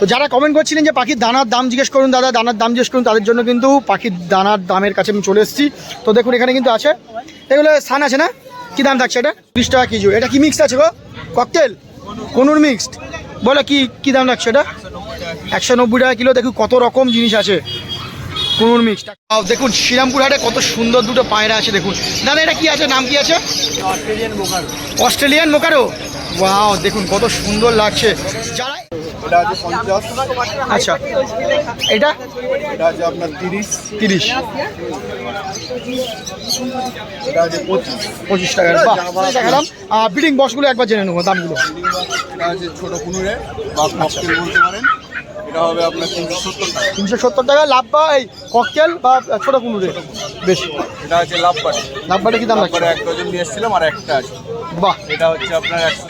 তো যারা কমেন্ট করছিলেন যে পাখির দানার দাম জিজ্ঞেস করুন দাদা দানার দাম জিজ্ঞেস করুন তাদের জন্য কিন্তু পাখির দানার দামের কাছে আমি চলে এসেছি। তো দেখুন এখানে কিন্তু আছে এগুলো সান আছে না? কি দাম থাকছে এটা? বিশ টাকা কেজি। এটা কি মিক্সড আছে গো? ককটেল কোনুর মিক্সড বলো কি কি দাম লাগছে এটা? একশো নব্বই টাকা কিলো দেখুন কত রকম জিনিস আছে। কুনুর মিক্সড দেখুন শ্রীরামপুর হাটে কত সুন্দর দুটো পায়রা আছে দেখুন। দাদা এটা কি আছে? নাম কি আছে? অস্ট্রেলিয়ান মোকারো ওয়াও দেখুন কত সুন্দর লাগছে। যারা এটা আছে পঞ্চাশ। আচ্ছা। এটা? এটা আছে আপনার তিরিশ। তিরিশ। এটা আছে পঁচিশ। পঁচিশ টাকার। বাহ দেখালাম। বিডিং বসগুলো একবার জেনে নেব দামগুলো। এটা আছে ছোট কুনুরে বা ককটেল বলতে পারেন এটা হবে আপনার তিনশো সত্তর টাকা। তিনশো সত্তর টাকা লাভ বা এই ককটেল বা ছোটো কুনুরে বেশ। এটা আছে লাভ বাড়ি লাভবারে কি দাম বাড়ি এক ডজন নিয়ে এসেছিলাম আর একটা আছে। বাহ। এটা হচ্ছে আপনার একশো সত্তর টাকা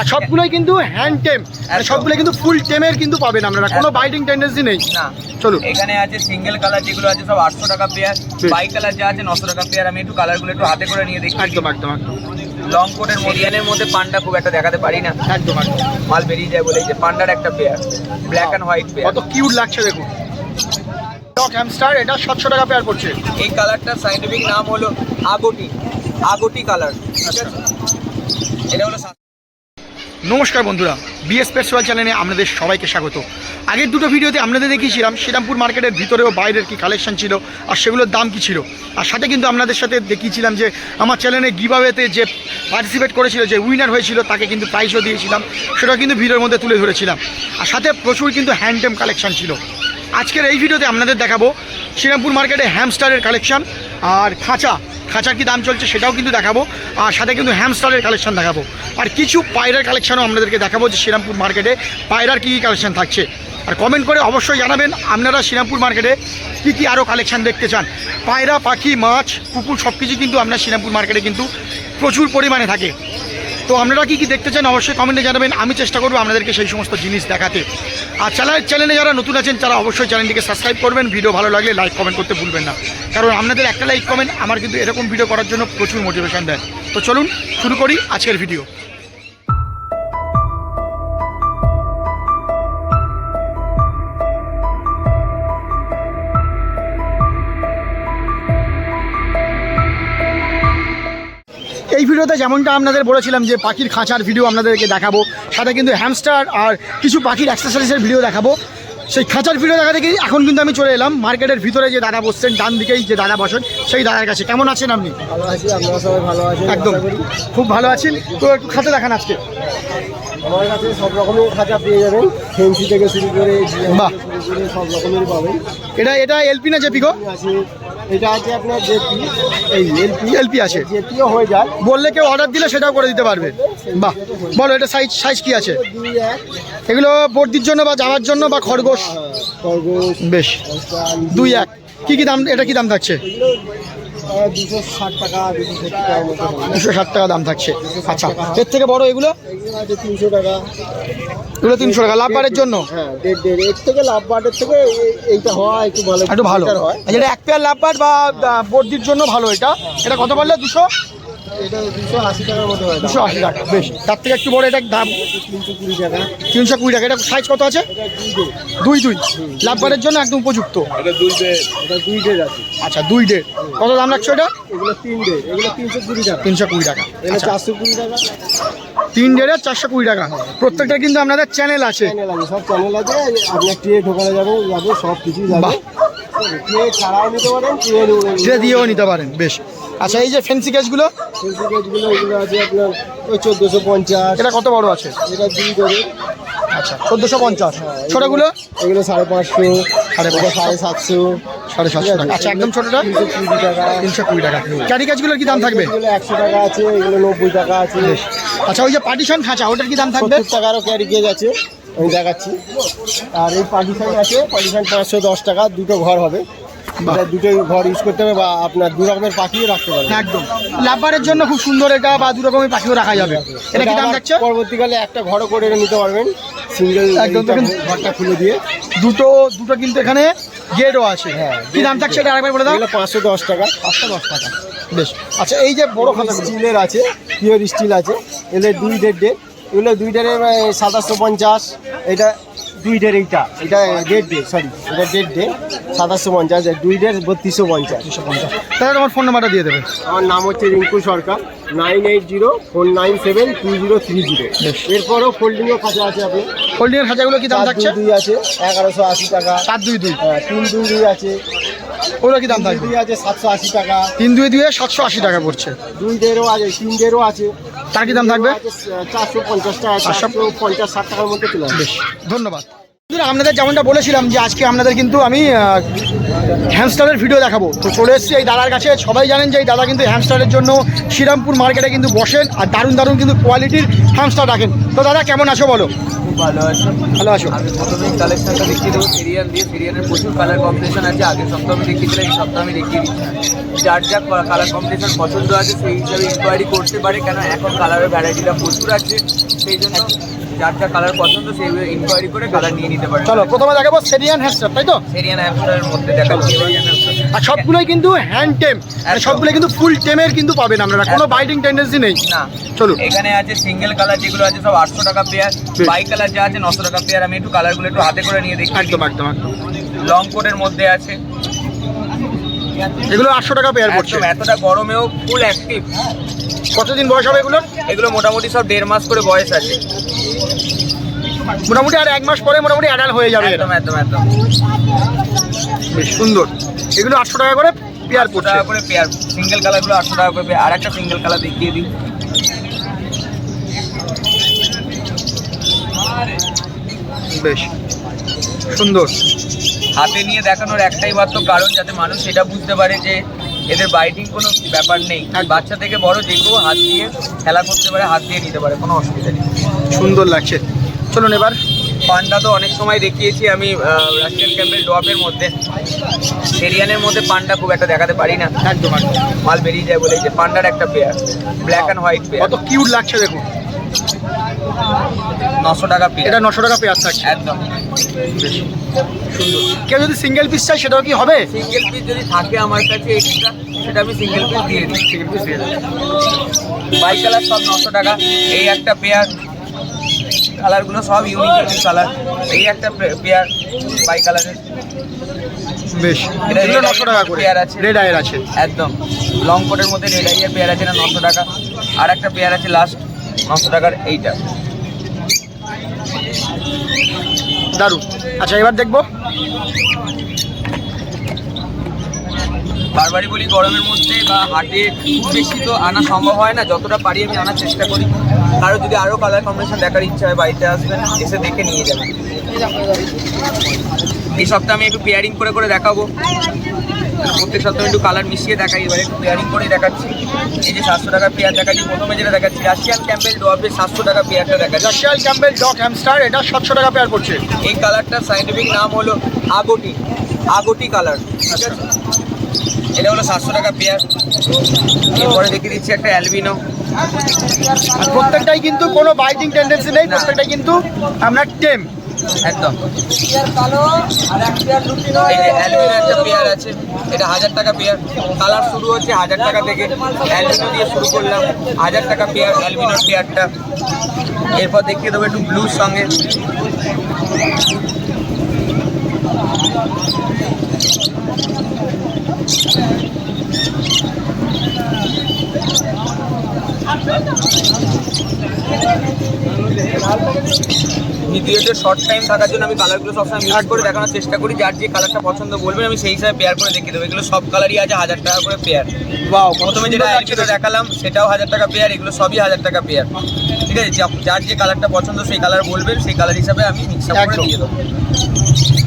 আর সবগুলোই কিন্তু হ্যান্ড টেম আর সবগুলো কিন্তু ফুল টেমের কিন্তু পাবেন আপনারা। কোনো বাইটিং টেন্ডেন্সি নেই। না। চলুন। এখানে আছে সিঙ্গেল কালার যেগুলো আছে সব আটশো টাকা পেয়ার। বাই কালার যা আছে নশো টাকা পেয়ার আমি একটু কালারগুলো একটু হাতে করে নিয়ে দেখি। একদম একদম একদম। লং কোটের মরিয়ানের মধ্যে পান্ডা খুব একটা দেখাতে পারি না। একদম একদম। মাল বেরিয়ে যায় বলে এই যে পান্ডার একটা pair black and white pair কত কিউট লাগছে দেখুন। টক হ্যামস্টার এটা সাতশো টাকা পেয়ার পড়ছে। এই কালারটার সাইন্টিফিক নাম হলো আগটি। আগটি কালার ঠিক আছে? এটা হলো নমস্কার বন্ধুরা, বিএস পেটসোয়াল চ্যানেলে আপনাদের সবাইকে স্বাগত। আগের দুটো ভিডিওতে আপনাদের দেখিয়েছিলাম, শ্রীরামপুর মার্কেটের ভিতরে ও বাইরের কি কালেকশন ছিল আর সেগুলোর দাম কি ছিল। আর সাথে কিন্তু আপনাদের সাথে দেখিয়েছিলাম যে, আমার চ্যানেলে গিভাওয়েতে যে পার্টিসিপেট করেছিল, যে উইনার হয়েছিল, তাকে কিন্তু প্রাইজও দিয়েছিলাম। সেটা কিন্তু ভিডিওর মধ্যে তুলে ধরেছিলাম। আর সাথে প্রচুর কিন্তু হ্যান্ডটেম কালেকশন ছিল। আজকের এই ভিডিওতে আপনাদের দেখাবো, শ্রীরামপুর মার্কেটে হ্যামস্টারের কালেকশন আর খাঁচা। খাঁচার কী দাম চলছে সেটাও কিন্তু দেখাবো। আর সাথে কিন্তু হ্যামস্টারের কালেকশন দেখাবো। আর কিছু পায়রার কালেকশনও আপনাদেরকে দেখাবো যে শ্রীরামপুর মার্কেটে পায়রার কী কী কালেকশন থাকছে। আর কমেন্ট করে অবশ্যই জানাবেন আপনারা শ্রীরামপুর মার্কেটে কী কী আরও কালেকশান দেখতে চান। পায়রা, পাখি, মাছ, কুকুর সব কিছু কিন্তু আপনার শ্রীরামপুর মার্কেটে কিন্তু প্রচুর পরিমাণে থাকে। তো আপনারা কি কি দেখতে চান অবশ্যই কমেন্টে জানাবেন। আমি চেষ্টা করব আপনাদেরকে সেই সমস্ত জিনিস দেখাতে। আর চ্যানেল চ্যানেলে যারা নতুন আছেন, তারা অবশ্যই চ্যানেলটিকে সাবস্ক্রাইব করবেন। ভিডিও ভালো লাগলে লাইক কমেন্ট করতে ভুলবেন না। কারণ আপনাদের একটা লাইক কমেন্ট আমার কিন্তু এরকম ভিডিও করার জন্য প্রচুর মোটিভেশন দেয়। তো চলুন, শুরু করি আজকের ভিডিও ভিডিওতে যেমনটা আপনাদের বলেছিলাম যে পাখির খাঁচার ভিডিও আপনাদেরকে দেখাবো সাথে কিন্তু হ্যামস্টার আর কিছু পাখির অ্যাক্সেসরিজের ভিডিও দেখাবো। সেই খাঁচার ভিডিও দেখা দেখি এখন কিন্তু আমি চলে এলাম মার্কেটের ভিতরে যে দাদা বসছেন ডান দিকেই যে দাদা বসেন সেই দাদার কাছে। কেমন আছেন আপনি? ভালো আছি আপনারা সবাই ভালো আছেন? একদম। খুব ভালো আছেন তো একটু খাঁচা দেখান আজকে। আমার কাছে সব রকমের খাঁচা পেয়ে যাবেন। ফেন্সি থেকে শুরু করে বাহ। সব রকমেরই পাবেন। এটা এটা এলপি না জেপি গো? আছে এটা আছে আপনার জেপি এই এলপি এলপি আছে। জেপিও হয়ে যায়। বললে কেউ অর্ডার দিলে সেটাও করে দিতে পারবে। বাহ বলো এটা সাইজ সাইজ কি আছে? এগুলো বর্দির জন্য বা যাওয়ার জন্য বা খরগোশ? হ্যাঁ, খরগোশ। বেশ। দুই এক। কি কি দাম এটা কি দাম থাকছে? দুশো ষাট টাকা দুশো ষাট দাম থাকছে। আচ্ছা এর থেকে বড় এগুলো? তিনশো টাকা। এগুলো তিনশো টাকা জন্য? হ্যাঁ এর থেকে লাভ থেকে এইটা হওয়া একটু ভালো। একটু ভালো। হয়। এটা এক পেয়ার লাভবার বা বর্দির জন্য ভালো এটা। এটা কত পারলে দুশো? এটা দুশো আশি টাকার মতো হয় দুশো আশি টাকা বেশ। তার থেকে একটু বড় এটা দাম? তিনশো কুড়ি টাকা। তিনশো কুড়ি টাকা এটা সাইজ কত আছে? দুই দুই লাভবারের জন্য একদম উপযুক্ত। এটা দুই বেড এটা দুই ডের আছে। আচ্ছা দুই ডেট কত দাম এটা? এগুলো তিন এগুলো তিনশো কুড়ি টাকা। তিনশো কুড়ি টাকা। আচ্ছা। চারশো কুড়ি টাকা। তিন চারশো কুড়ি টাকা। প্রত্যেকটা কিন্তু আপনাদের চ্যানেল আছে। চ্যানেল আছে সব চ্যানেল আছে। আপনার ট্রে ঢোকানো যাবে যাবে সব কিছুই যাবে ট্রে ছাড়াও নিতে পারেন ট্রে দিয়েও নিতে পারেন বেশ। আচ্ছা এই যে ফেন্সি গ্যাসগুলো গুলো এগুলো আছে আপনার ওই চোদ্দোশো পঞ্চাশ। এটা কত বড় আছে? এটা দুই ডের আচ্ছা চোদ্দোশো পঞ্চাশ। ছোটোগুলো? এগুলো সাড়ে পাঁচশো সাড়ে। সাড়ে সাতশো। সাড়ে সাতশো টাকা। আচ্ছা একদম ছোটোটা? তিনশো কুড়ি টাকা। তিনশো কুড়ি টাকা। ক্যারি গাছগুলোর কি দাম থাকবে? এগুলো একশো টাকা আছে এগুলো নব্বই টাকা আছে। আচ্ছা ওই যে পার্টিশন খাঁচা ওটার কি দাম থাকবে? টাকারও ক্যারি গেজ আছে আমি দেখাচ্ছি। আর এই পার্টিশন আছে পার্টিশন পাঁচশো দশ টাকা দুটো ঘর হবে। এটা দুটো ঘর ইউজ করতে হবে বা আপনার দু রকমের পাখিও রাখতে পারবেন। একদম। লাভবারের জন্য খুব সুন্দর এটা বা দু রকমের পাখিও রাখা যাবে এটা কি দাম থাকছে পরবর্তীকালে একটা ঘরও করে নিতে পারবেন। সিঙ্গেল একদম ঘরটা খুলে দিয়ে। দুটো দুটো কিন্তু এখানে গেটও আছে। হ্যাঁ, কি দাম থাকছে এটা আরেকবার বলে দাও। পাঁচশো দশ টাকা। পাঁচশো দশ টাকা। বেশ। আচ্ছা এই যে বড় খাঁচাগুলো স্টিলের আছে পিওর স্টিল আছে। এগুলো দুই দেড় ডেট এগুলো দুই ডেটের সাতাশশো পঞ্চাশ। এটা দুই এইটা। এটা ডে সরি এটা ডে সাতাশশো পঞ্চাশ দুই বত্রিশশো পঞ্চাশ। তাহলে তোমার ফোন নাম্বারটা দিয়ে দেবে। আমার নাম হচ্ছে Rinku Sarkar nine eight zero four nine seven two zero three zero. এরপরও কাছে আছে আপনি হোল্ডিংয়ের খাঁচাগুলো কি দাম থাকছে? দুই দুই আছে এগারোশো আশি টাকা। সাত দুই দুই। হ্যাঁ, তিন দুই দুই আছে। ওগুলো কি দাম দুই থাকবে? দুই আছে সাতশো আশি টাকা। তিন দুই দুয়ে সাতশো আশি টাকা পড়ছে। দুই দেড়ও আছে তিন দেড়ও আছে। তার কি দাম থাকবে? চারশো পঞ্চাশ টাকা চারশো? চারশো পঞ্চাশ ষাট টাকার মধ্যে চলে বেশ ধন্যবাদ। আপনাদের যেমনটা বলেছিলাম যে আজকে আপনাদের কিন্তু আমি হ্যামস্টারের ভিডিও দেখাবো। তো চলে এসেছি এই দাদার কাছে। সবাই জানেন যে এই দাদা কিন্তু হ্যামস্টারের জন্য শ্রীরামপুর মার্কেটে কিন্তু বসেন আর দারুণ দারুণ কিন্তু কোয়ালিটির হ্যামস্টার রাখেন। তো দাদা কেমন আছো বলো? খুব ভালো আছে। ভালো আছো? আমি প্রথমেই কালেকশনটা দেখিয়ে দেবো সিরিয়াল দিয়ে। সিরিয়ালের প্রচুর কালার কম্বিনেশন আছে আগের সপ্তাহে আমি দেখিয়েছিলাম এই সপ্তাহে আমি দেখিয়ে দিচ্ছি যার যা কালার কম্বিনেশন পছন্দ আছে সেই হিসাবে ইনকোয়ারি করতে পারে কেন এখন কালারের ভ্যারাইটিটা প্রচুর আছে সেই জন্য যার যা কালার পছন্দ সেই ইনকোয়ারি করে কালার নিয়ে নিতে পারে। চলো প্রথমে দেখাবো সেরিয়ান হ্যামস্টার তাই তো? সেরিয়ান হ্যামস্টারের মধ্যে hamster। আর সবগুলোই কিন্তু হ্যান্ড টেম। সবগুলো কিন্তু ফুল টেমের কিন্তু পাবেন আপনারা কোনো। বাইটিং টেন্ডেন্সি নেই। না। চলুন। এখানে আছে সিঙ্গেল কালার যেগুলো আছে সব আটশো টাকা পেয়ার। বাই কালার যা আছে নশো টাকা পেয়ার আমি একটু কালারগুলো একটু হাতে করে নিয়ে দেখি একদম একদম একদম। লং কোটের মধ্যে আছে। এগুলো আটশো টাকা পেয়ার পড়ছে। এতটা গরমেও ফুল অ্যাক্টিভ কতদিন বয়স হবে এগুলোর? এগুলো মোটামুটি সব দেড় মাস করে বয়স আছে। মোটামুটি আর এক মাস পরে মোটামুটি অ্যাডাল্ট হয়ে যাবে একদম একদম একদম। বেশ সুন্দর। এগুলো আটশো টাকা করে পেয়ার পড়ছে টাকা করে পেয়ার সিঙ্গেল কালারগুলো আটশো টাকা করে আর একটা সিঙ্গেল কালার দেখিয়ে দিই। বেশ। সুন্দর। হাতে নিয়ে দেখানোর একটাই মাত্র কারণ যাতে মানুষ সেটা বুঝতে পারে যে এদের বাইটিং কোনো ব্যাপার নেই। আর বাচ্চা থেকে বড় যে কেউ হাত দিয়ে খেলা করতে পারে হাত দিয়ে নিতে পারে কোনো অসুবিধা নেই। সুন্দর লাগছে। চলুন এবার পান্ডা তো অনেক সময় দেখিয়েছি আমি রাশিয়ান ক্যাম্পেল ডোয়াপের মধ্যে। সেরিয়ানের মধ্যে পান্ডা খুব একটা দেখাতে পারি না। একদম মাল বেরিয়ে যায় বলে যে পান্ডার একটা pair black and white pair কত কিউট লাগছে দেখুন। নশো টাকা পেয়ার এটা নশো টাকা পেয়ার থাকছে। একদম। কেউ যদি সিঙ্গেল পিস চাই সেটাও কি হবে? সিঙ্গেল পিস যদি থাকে আমার কাছে এক্সট্রা সেটা আমি সিঙ্গেল পিস দিয়ে দিই। সিঙ্গেল পিস দিয়ে দেবেন বাই কালার সব নশো টাকা। এই একটা পেয়ার কালারগুলো সব ইউনিক ইউনিক কালার এই একটা পেয়ার বাই কালারের বেশ এটা এগুলো নশো টাকা করে। পেয়ার আছে। রেড আয়ের আছে। একদম। লং কোটের মধ্যে রেড আইয়ের পেয়ার আছে না নশো টাকা। আর একটা পেয়ার আছে লাস্ট নশো টাকার এইটা। দারুণ। আচ্ছা এবার দেখব। বারবারই বলি গরমের মধ্যে বা হাটে বেশি তো আনা সম্ভব হয় না যতটা পারি আমি আনার চেষ্টা করি। কারও যদি আরও কালার কম্বিনেশন দেখার ইচ্ছা হয় বাড়িতে আসবেন এসে দেখে নিয়ে যাবেন। এই সপ্তাহে আমি একটু পেয়ারিং করে করে দেখাবো। প্রত্যেক সপ্তাহে একটু কালার মিশিয়ে দেখাই এবার একটু পেয়ারিং করে দেখাচ্ছি। এই যে সাতশো টাকা পেয়ার দেখাচ্ছি প্রথমে যেটা দেখাচ্ছি রাশিয়ান ক্যাম্পেল ডোয়াপের সাতশো টাকা পেয়ারটা দেখাচ্ছি। রাশিয়াল ক্যাম্বেল ডগ হ্যামস্টার এটা সাতশো টাকা পেয়ার করছে। এই কালারটার সাইন্টিফিক নাম হলো আগটি আগটি কালার ঠিক আছে? এটা হলো সাতশো টাকা পেয়ার এরপরে দেখিয়ে দিচ্ছি একটা অ্যালবিনো। আর প্রত্যেকটাই কিন্তু কোনো বাইটিং টেন্ডেন্সি নেই প্রত্যেকটাই কিন্তু আপনার টেম একদম। এই অ্যালবিনো একটা পেয়ার আছে এটা হাজার টাকা পেয়ার কালার শুরু হচ্ছে হাজার টাকা থেকে। অ্যালবিনো দিয়ে শুরু করলাম হাজার টাকা পেয়ার অ্যালবিনোর পেয়ারটা এরপর দেখিয়ে দেবো একটু ব্লুর সঙ্গে। ভিডিওতে শর্ট টাইম থাকার জন্য আমি কালারগুলো সবসময় মিক্স করে দেখানোর চেষ্টা করি। যার যে কালারটা পছন্দ বলবেন আমি সেই হিসাবে পেয়ার করে দেখিয়ে দেবো। এগুলো সব কালারই আছে হাজার টাকা করে পেয়ার বাও প্রথমে যেটা যেটা দেখালাম সেটাও হাজার টাকা পেয়ার এগুলো সবই হাজার টাকা পেয়ার ঠিক আছে যার যে কালারটা পছন্দ সেই কালার বলবেন সেই কালার হিসাবে আমি মিক্স করে দিয়ে দেবো।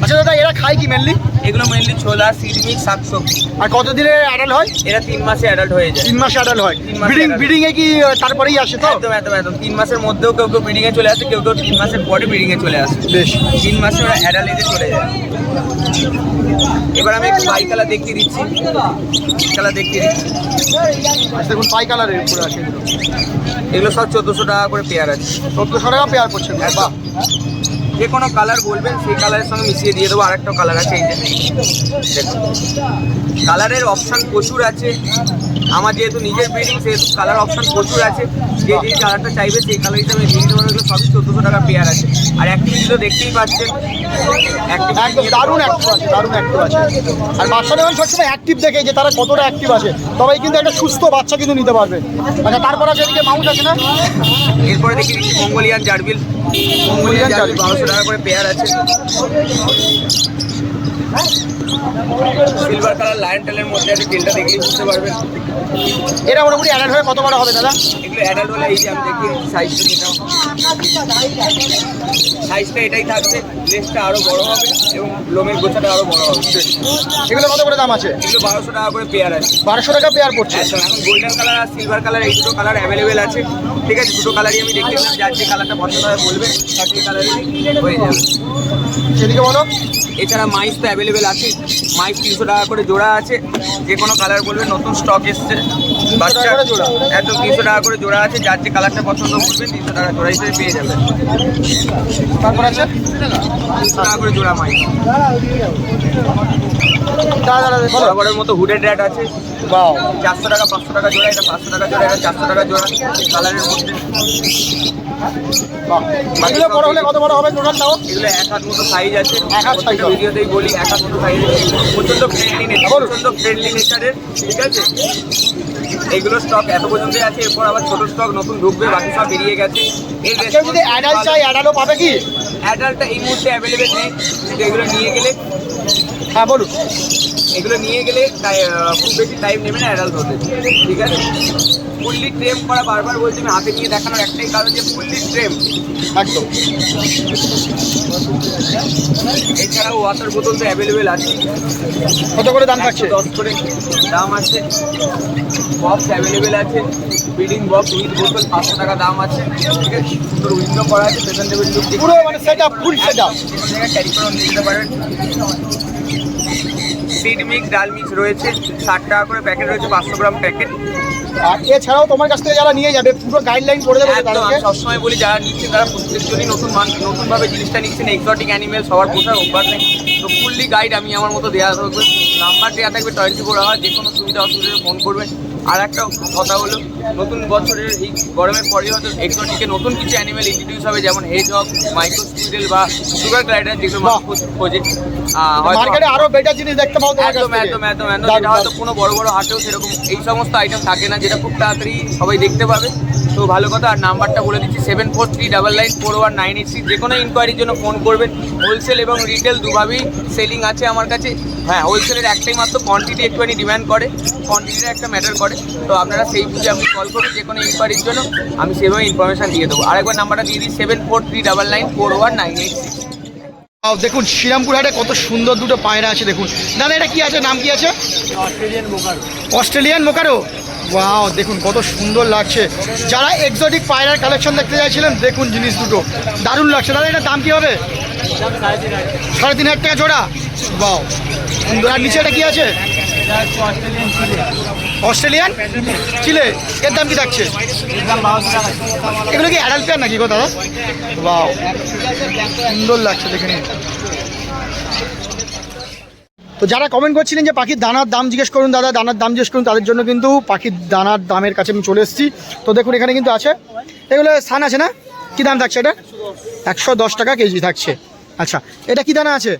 আচ্ছা দাদা এরা খায় কি মেনলি এগুলো মেনলি ছোলা সিডমিক শাকসবজি। আর কতদিনে অ্যাডাল্ট হয়? এরা তিন মাসে অ্যাডাল্ট হয়ে যায়। তিন মাসে অ্যাডাল্ট হয়। ব্রিডিং ব্রিডিং এ কি তারপরেই আসে তো? একদম একদম একদম। তিন মাসের মধ্যেও কেউ কেউ ব্রিডিংয়ে চলে আসে কেউ কেউ তিন মাসের পরে ব্রিডিংয়ে চলে আসে। বেশ। তিন মাসে ওরা অ্যাডাল্ট এজে চলে যায়। এবার আমি একটু বাই কালার দেখিয়ে দিচ্ছি। কালার দেখিয়ে দিচ্ছি। আচ্ছা দেখুন পাই কালারের উপরে আছে এগুলো। এগুলো সব চোদ্দোশো টাকা করে পেয়ার আছে। চোদ্দোশো টাকা পেয়ার পড়ছে। বাহ। যে কোনো কালার বলবেন সেই কালারের সঙ্গে মিশিয়ে দিয়ে দেবো। আরেকটা কালার আছে এই যে দেখুন। কালারের অপশান প্রচুর আছে। আমার যেহেতু নিজের ব্রিডিং সেহেতু কালার অপশান প্রচুর আছে। যে যে কালারটা চাইবে সেই কালার হিসাবে দিয়ে এগুলো সবই চোদ্দোশো টাকা পেয়ার আছে। আর অ্যাক্টিভিটি তো দেখতেই পাচ্ছেন। দারুণ অ্যাক্টিভ আছে দারুণ অ্যাক্টিভ আছে। আর বাচ্চা যখন সবসময় অ্যাক্টিভ দেখে যে তারা কতটা অ্যাক্টিভ আছে। তবেই কিন্তু একটা সুস্থ বাচ্চা কিন্তু নিতে পারবে। আচ্ছা তারপর আছে এদিকে মাউস আছে না? এরপরে দেখি জার্বিল জার্বিল। বারোশো টাকা করে পেয়ার আছে। সিলভার কালার লায়ন টেলের মধ্যে আছে তেলটা দেখলেই বুঝতে পারবেন এরা মোটামুটি অ্যাডাল্ট হয়ে কত বড় হবে দাদা? এগুলো অ্যাডাল্ট হলে এই যে আমি দেখি সাইজটা সাইজটা এটাই থাকছে লেসটা আরও বড় হবে এবং লোমের গোছাটা আরও বড় হবে। এগুলো কত করে দাম আছে? এগুলো বারোশো টাকা করে পেয়ার আছে। বারোশো টাকা পেয়ার পড়ছে। এখন গোল্ডেন কালার আর সিলভার কালার এই দুটো কালার অ্যাভেলেবেল আছে। ঠিক আছে দুটো কালারই আমি দেখে নিলাম যার যে কালারটা পছন্দ হয় বলবে তার সেই কালারই হয়ে যাবে। সেদিকে বলো। এছাড়া মাইস তো অ্যাভেলেবেল আছে। মাইস তিনশো টাকা করে জোড়া আছে। যে কোনো কালার বলবে নতুন স্টক এসছে। বাচ্চা? একদম তিনশো টাকা করে জোড়া আছে। যার যে কালারটা পছন্দ করবে তিনশো টাকা জোড়া হিসেবে পেয়ে যাবে। তারপর আছে? টাকা করে জোড়া বরাবরের মতো হুডেড আছে। বাও চারশো টাকা পাঁচশো টাকা জোড়া এটা পাঁচশো টাকা জোড়া এটা চারশো টাকা জোড়া। কালারের মধ্যে। বাহ। এগুলো বড় হলে কত বড় হবে টোটাল এগুলো এক হাত মতো সাইজ আছে। এক হাত size ভিডিওতেই বলি এক হাত মতো সাইজ আছে প্রচণ্ড ফ্রেন্ডলি নেচার। প্রচণ্ড ফ্রেন্ডলি নেচারের ঠিক আছে? এইগুলো স্টক এত পর্যন্তই আছে এরপর আবার ছোট স্টক নতুন ঢুকবে বাকি সব বেরিয়ে গেছে। কেউ যদি অ্যাডাল্ট চাই অ্যাডাল্টও পাবে কি? অ্যাডাল্টটা এই মুহূর্তে অ্যাভেলেবেল নেই। যেগুলো নিয়ে গেলে হ্যাঁ বলুন। এগুলো নিয়ে গেলে খুব বেশি টাইম নেবে না অ্যাডাল্ট হতে। ঠিক আছে? ফুললি ট্রেম করা বারবার বলছি আমি হাতে নিয়ে দেখানোর একটাই কারণ যে ফুললি ট্রেম একদম। এছাড়াও ওয়াটার বোতল তো অ্যাভেলেবেল আছে। কত করে দাম একশো দশ করে দাম আছে। বক্স অ্যাভেলেবেল আছে। ফিডিং বক্স উইথ বোতল পাঁচশো টাকা দাম আছে। ঠিক আছে? সুন্দর উইন্ডো করা আছে পেছন টেবিল লুক পুরো মানে set up full set up carry করে নিয়ে যেতে পারেন। সিড মিক্স ডাল মিক্স রয়েছে ষাট টাকা করে প্যাকেট রয়েছে পাঁচশো গ্রাম প্যাকেট আর এছাড়াও তোমার কাছ থেকে যারা নিয়ে যাবে পুরো গাইডলাইন করে যাবে তাদেরকে। সবসময় বলি যারা নিচ্ছে তারা প্রত্যেকজনই নতুন নতুনভাবে জিনিসটা নিচ্ছেন এক্সটিক অ্যানিমেল সবার পোষার অভ্যাস নেই। তো ফুললি গাইড আমি আমার মতো দেওয়া থাকবে। নাম্বার দেওয়া থাকবে টোয়েন্টি ফোর আওয়ার যে কোনো সুবিধা অসুবিধা ফোন করবেন আর একটা কথা হলো নতুন বছরের এই গরমের পরে হয়তো এক্সোটিকে নতুন কিছু অ্যানিমেল ইন্ট্রোডিউস হবে যেমন হেজ হক মাইক্রো স্কুইডেল বা সুগার গ্লাইডার যেগুলো। খোঁজে। হয়তো মার্কেটে আরও বেটার জিনিস দেখতে পাও তোমার কাছ একদম একদম একদম একদম যেটা হয়তো কোনো বড় বড় হাটেও সেরকম এই সমস্ত আইটেম থাকে না যেটা খুব তাড়াতাড়ি সবাই দেখতে পাবে। তো ভালো কথা আর নাম্বারটা বলে দিচ্ছি seven four three double nine four one nine eight six যে কোনো ইনকোয়ারির জন্য ফোন করবেন। হোলসেল এবং রিটেল দুভাবেই সেলিং আছে আমার কাছে। হ্যাঁ হোলসেলের একটাই মাত্র কোয়ান্টিটি একটুখানি ডিমান্ড করে। কোয়ান্টিটিটা একটা ম্যাটার করে। তো আপনারা সেই বুঝে আপনি কল করুন যে কোনো ইনকোয়ারির জন্য। আমি সেভাবে ইনফরমেশান দিয়ে দেবো। আরেকবার নাম্বারটা দিয়ে দিই seven four three double nine four one nine eight six দেখুন শ্রীরামপুর হাটে কত সুন্দর দুটো পায়রা আছে দেখুন। দাদা এটা কি আছে? নাম কি আছে? অস্ট্রেলিয়ান মোকারো অস্ট্রেলিয়ান মোকারো ওয়াও দেখুন কত সুন্দর লাগছে। যারা এক্সোটিক পায়রার কালেকশন দেখতে চাইছিলেন, দেখুন জিনিস দুটো। দারুণ লাগছে। দাদা, এটার দাম কি হবে? সাড়ে তিন হাজার টাকা জোড়া। বাও সুন্দর। আর নিচে এটা কি আছে? অস্ট্রেলিয়ান চিলে এর দাম কি থাকছে? এগুলো কি অ্যাডাল্ট নাকি গো দাদা? বাও সুন্দর লাগছে দেখে তো যারা কমেন্ট করছিলেন যে পাখির দানার দাম জিজ্ঞেস করুন দাদা দানার দাম জিজ্ঞেস করুন তাদের জন্য কিন্তু পাখির দানার দামের কাছে আমি চলে এসেছি। তো দেখুন এখানে কিন্তু আছে। এগুলো সান আছে না? কি দাম থাকছে এটা? একশো দশ টাকা কেজি থাকছে। আচ্ছা এটা কি দানা আছে?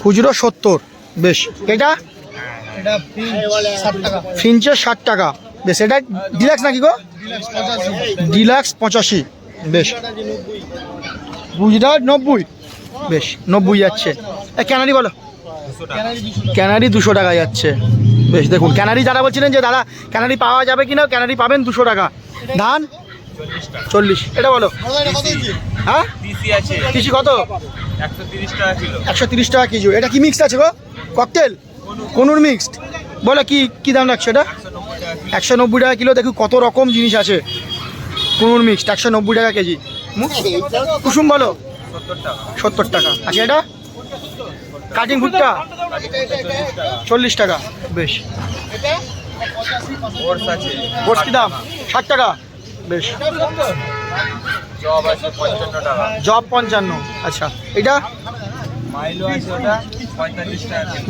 খুচরো সত্তর। বেশ এটা? ফিঞ্চের ষাট টাকা। বেশ এটা ডিলাক্স নাকি গো? ডিলাক্স পঁচাশি। বেশ। গুজরাট নব্বই। বেশ নব্বই যাচ্ছে। ক্যানারি বলো ক্যানারি দুশো টাকা যাচ্ছে বেশ দেখুন ক্যানারি যারা বলছিলেন যে দাদা ক্যানারি পাওয়া যাবে কি না ক্যানারি পাবেন দুশো টাকা ধান চল্লিশ এটা বলো হ্যাঁ কৃষি কত একশো তিরিশ টাকা কেজি এটা কি মিক্সড আছে গো ককটেল কোনুর মিক্সড বলো কি কি দাম রাখছো এটা একশো নব্বই টাকা কিলো দেখুন কত রকম জিনিস আছে কোনুর মিক্সড একশো নব্বই টাকা কেজি কুসুম বলো সত্তর টাকা আচ্ছা এটা কাটিং ফুটটা চল্লিশ টাকা। বেশ। বোর্স কি দাম? ষাট টাকা। বেশ। জব পঞ্চান্ন। আচ্ছা। এটা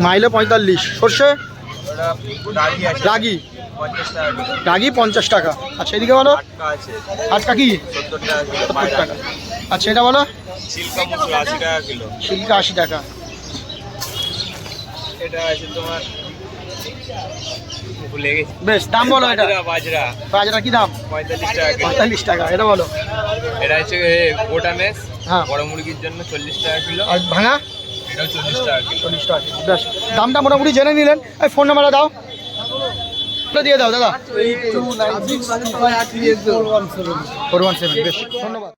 মাইলো পঁয়তাল্লিশ। সর্ষে? রাগি। রাগি পঞ্চাশ টাকা। আচ্ছা এদিকে বলো। আটকা কি? সত্তর টাকা। আচ্ছা এটা বলো। সিল্কা আশি টাকা কিলো সিল্কা আশি টাকা এটা আছে তোমার বেশ দাম বলো এটা। বাজরা কি দাম? পঁয়তাল্লিশ টাকা পঁয়তাল্লিশ টাকা এটা বলো। এটা হচ্ছে গোটা মেস। হ্যাঁ। বড় মুরগির জন্য চল্লিশ টাকা কিলো। আর ভাঙা? এটাও চল্লিশ টাকা কিলো। চল্লিশ টাকা বেশ। দামটা মোটামুটি জেনে নিলেন। এই ফোন নাম্বারটা দাও। দিয়ে দাও দাদা।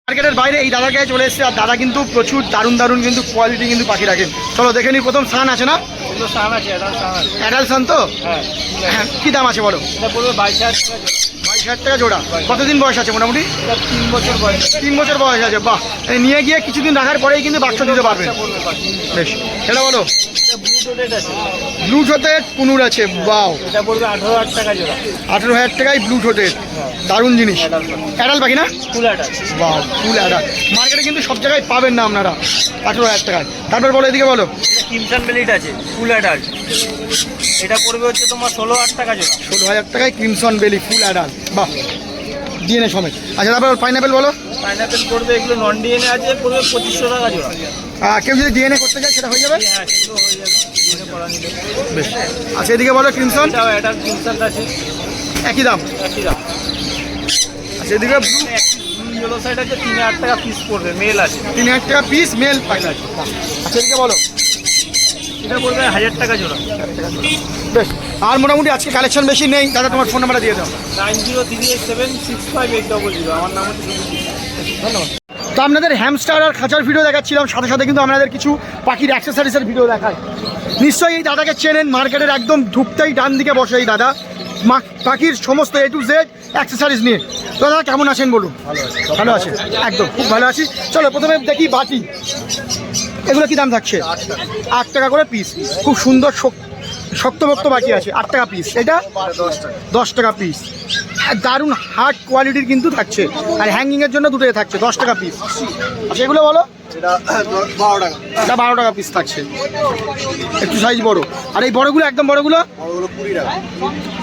মার্কেটের বাইরে এই দাদার কাছে চলে এসেছে আর দাদা কিন্তু প্রচুর দারুণ দারুণ কিন্তু কোয়ালিটি কিন্তু পাখি রাখেন। চলো দেখে নিই প্রথম সান আছে না? অ্যাডাল সান তো? হ্যাঁ। কী দাম আছে বলো? বলব বাইশ হাজার টাকা জোড়া। কতদিন বয়স আছে মোটামুটি? তিন বছর বয়স তিন বছর বয়স আছে। বাহ। এই নিয়ে গিয়ে কিছুদিন রাখার পরেই কিন্তু বাক্স দিতে পারবেন। বেশ। এটা বলো। ব্লু ঠোঁটের কুনুর আছে। বাও এটা পড়বে আঠারো হাজার টাকা জোড়া আঠেরো হাজার টাকায় ব্লু ঠোঁটের দারুণ জিনিস। অ্যাডাল পাখি না? কুলাটা বাহ ফুল অ্যাডাল মার্কেটে কিন্তু সব জায়গায় পাবেন না আপনারা। আঠেরো হাজার টাকায়। তারপর বলো এদিকে বলো। কিমসান বেলিট আছে। ফুল অ্যাডাল্ট এটা পড়বে হচ্ছে তোমার ষোলো হাজার টাকা জোড়া। ষোলো হাজার টাকায় ক্রিমসন বেলি ফুল অ্যাডাল বাহ। ডিএনএ সমেত। আচ্ছা তারপর পাইনাপেল বলো। পাইনাপেল করবে এগুলো নন ডিএনএ আছে পড়বে পঁচিশশো টাকা জোড়া। আহ, কেউ যদি ডিএনএ করতে চায় সেটা হয়ে যাবে? হ্যাঁ হয়ে নিলে। বেশ। আচ্ছা এদিকে বলো ক্রিমসন অ্যাডাল্ট কিমসানটা আছে। একই দাম? একই দাম। আচ্ছা এদিকে ব্লু ইয়েলো সাইড আছে তিন হাজার টাকা পিস পড়বে মেল আছে। তিন হাজার টাকা পিস মেল পাইনাল আচ্ছা এদিকে বলো। এটা পড়বে হাজার টাকা জোড়া। বেশ। আর মোটামুটি আজকে কালেকশন বেশি নেই। দাদা তোমার ফোন নাম্বারটা দিয়ে দাও। Nine zero three eight seven six five eight double zero আমার নাম হচ্ছে ধন্যবাদ। তো আপনাদের হ্যামস্টার আর খাঁচার ভিডিও দেখাচ্ছিলাম সাথে সাথে কিন্তু আপনাদের কিছু পাখির অ্যাক্সেসরিজের ভিডিও দেখায় নিশ্চয়ই এই দাদাকে চেনেন মার্কেটের একদম ঢুকতেই ডান দিকে বসে এই দাদা। মা- পাখির সমস্ত এ টু জেড অ্যাক্সেসরিজ নিয়ে। তো দাদা কেমন আছেন বলুন? ভালো আছে। একদম খুব ভালো আছি। চলো প্রথমে দেখি বাটি। এগুলো কি দাম থাকছে? আট টাকা। করে পিস খুব সুন্দর শক- শক্তভক্ত বাকি আছে আট টাকা পিস এটা? দশ টাকা পিস দারুণ হার্ড কোয়ালিটির কিন্তু থাকছে। আর হ্যাঙ্গিংয়ের জন্য দুটোই থাকছে দশ টাকা পিস সেগুলো বলো? এটা বারো টাকা। এটা বারো টাকা পিস থাকছে। একটু সাইজ বড়। আর এই বড়গুলো একদম বড়গুলো?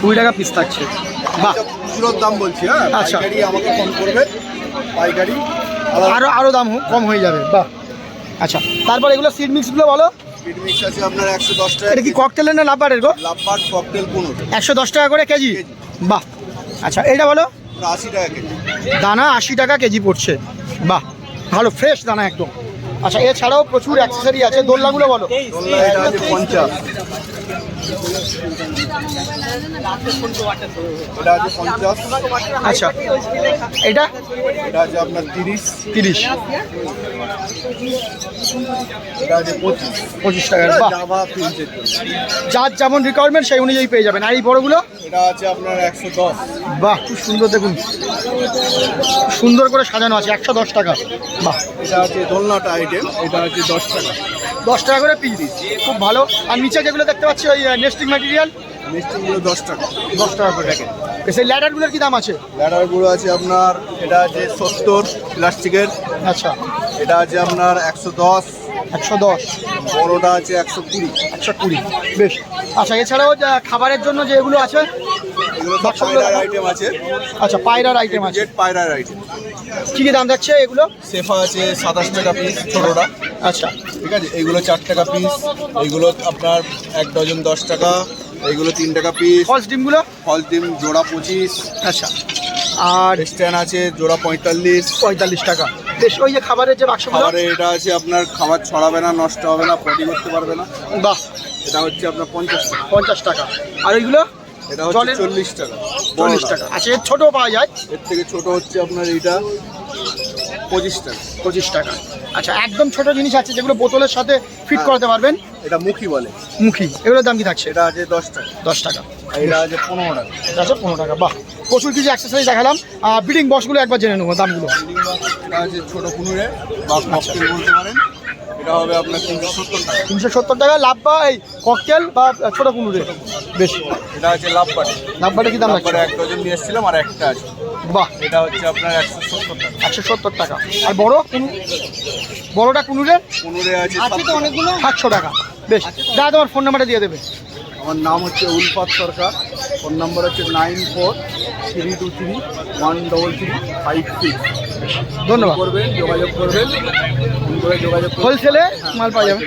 কুড়ি টাকা। পিস থাকছে। বাহ। দাম বলছি হ্যাঁ? আচ্ছা। পাইকারি আমাকে ফোন করবে পাইকারি। আরও আরও দাম কম হয়ে যাবে। বাহ। আচ্ছা তারপর এগুলো সিড মিক্সগুলো বলো। স্পিড মিক্স আছে আপনার একশো দশ টাকা এটা কি ককটেলের না লাভবারের গো? লাভবার ককটেল পনেরো। একশো দশ টাকা করে কেজি? বাহ। আচ্ছা এটা বলো। আশি টাকা কেজি। দানা আশি টাকা কেজি পড়ছে। বাহ ভালো ফ্রেশ দানা একদম। আচ্ছা এছাড়াও প্রচুর অ্যাক্সেসারি আছে। দোলনাগুলো বলো। দোলনা এটা আছে পঞ্চাশ। এটা আছে পঞ্চাশ। আচ্ছা এটা? এটা আছে আপনার তিরিশ। তিরিশ। এটা আছে পঁচিশ। পঁচিশ টাকার জামা প্রিন্টের যার যেমন রিকোয়ারমেন্ট সেই অনুযায়ী পেয়ে যাবেন। আর এই বড়গুলো? এটা আছে আপনার একশো দশ। বাহ খুব সুন্দর দেখুন। সুন্দর করে সাজানো আছে একশো দশ টাকা। বাহ। এটা আছে দোলনাটা আইটেম এটা আছে দশ টাকা। দশ টাকা করে পিস খুব ভালো। আর নিচে যেগুলো দেখতে পাচ্ছি ওই নেস্টিং ম্যাটেরিয়াল মিষ্টিগুলো দশ টাকা। দশ টাকা করে প্যাকেট সেই ল্যাডারগুলোর কি দাম আছে? ল্যাডারগুলো আছে আপনার এটা আছে সত্তর প্লাস্টিকের আচ্ছা। এটা আছে আপনার একশো দশ। একশো দশ। বড়োটা আছে একশো কুড়ি। একশো কুড়ি। বেশ। আচ্ছা এছাড়াও যা খাবারের জন্য যে এগুলো আছে এগুলো সব পায়রার আইটেম আছে। আচ্ছা পায়রার আইটেম আছে। জেট পায়রার আইটেম কী কী দাম যাচ্ছে এগুলো? সেফা আছে সাতাশ টাকা পিস ছোটোটা। আচ্ছা। ঠিক আছে? এইগুলো চার টাকা পিস এইগুলো আপনার এক ডজন দশ টাকা। এইগুলো তিন টাকা পিস ফলস ডিমগুলো? ফল ডিম জোড়া পঁচিশ। আচ্ছা। আর স্ট্যান্ড আছে জোড়া পঁয়তাল্লিশ। পঁয়তাল্লিশ টাকা। বেশ ওই যে খাবারের যে বাক্সগুলো? খাবারে এটা আছে আপনার খাবার ছড়াবে না নষ্ট হবে না পটি করতে পারবে না। বাহ। এটা হচ্ছে আপনার পঞ্চাশ টাকা। পঞ্চাশ টাকা। আর ওইগুলো? এটা হচ্ছে জলের- চল্লিশ টাকা। চল্লিশ টাকা। আচ্ছা এর ছোটো পাওয়া যায়? এর থেকে ছোট হচ্ছে আপনার এইটা পঁচিশ টাকা। পঁচিশ টাকা। আচ্ছা একদম ছোট জিনিস আছে যেগুলো বোতলের সাথে ফিট হ্যাঁ। করাতে পারবেন? এটা মুখী বলে। মুখী। এগুলোর দাম কি থাকছে? সেটা আছে দশ টাকা। দশ টাকা। আর এটা আছে পনেরো টাকা। এটা আছে পনেরো টাকা। বাহ! প্রচুর কিছু অ্যাক্সেসরি দেখালাম। আর বিডিং বক্সগুলো একবার জেনে নেব দামগুলো। এটা আছে ছোট কুনুরে বা ককটেল বলতে পারেন। এটা হবে আপনার তিনশো সত্তর টাকা। তিনশো সত্তর টাকা লাভ বা এই ককটেল বা ছোটো কুনুরে বেশ। এটা আছে লাভবারে লাভবারে কি দাম লাগছে এক ডজন নিয়ে এসেছিলাম আর একটা আছে। বাহ। এটা হচ্ছে আপনার একশো সত্তর টাকা। একশো সত্তর টাকা। আর বড় কুনু বড়টা কুনুরের পনেরো আছে আছে তো অনেকগুলো? সাতশো টাকা। বেশ। দাদা তোমার ফোন নাম্বারটা দিয়ে দেবে। আমার নাম হচ্ছে উলফাত সরকার। ফোন নাম্বার হচ্ছে nine four three two three one double three five six. ধন্যবাদ। করবেন যোগাযোগ করবেন। যোগাযোগ হোলসেলে মাল পাওয়া যাবে।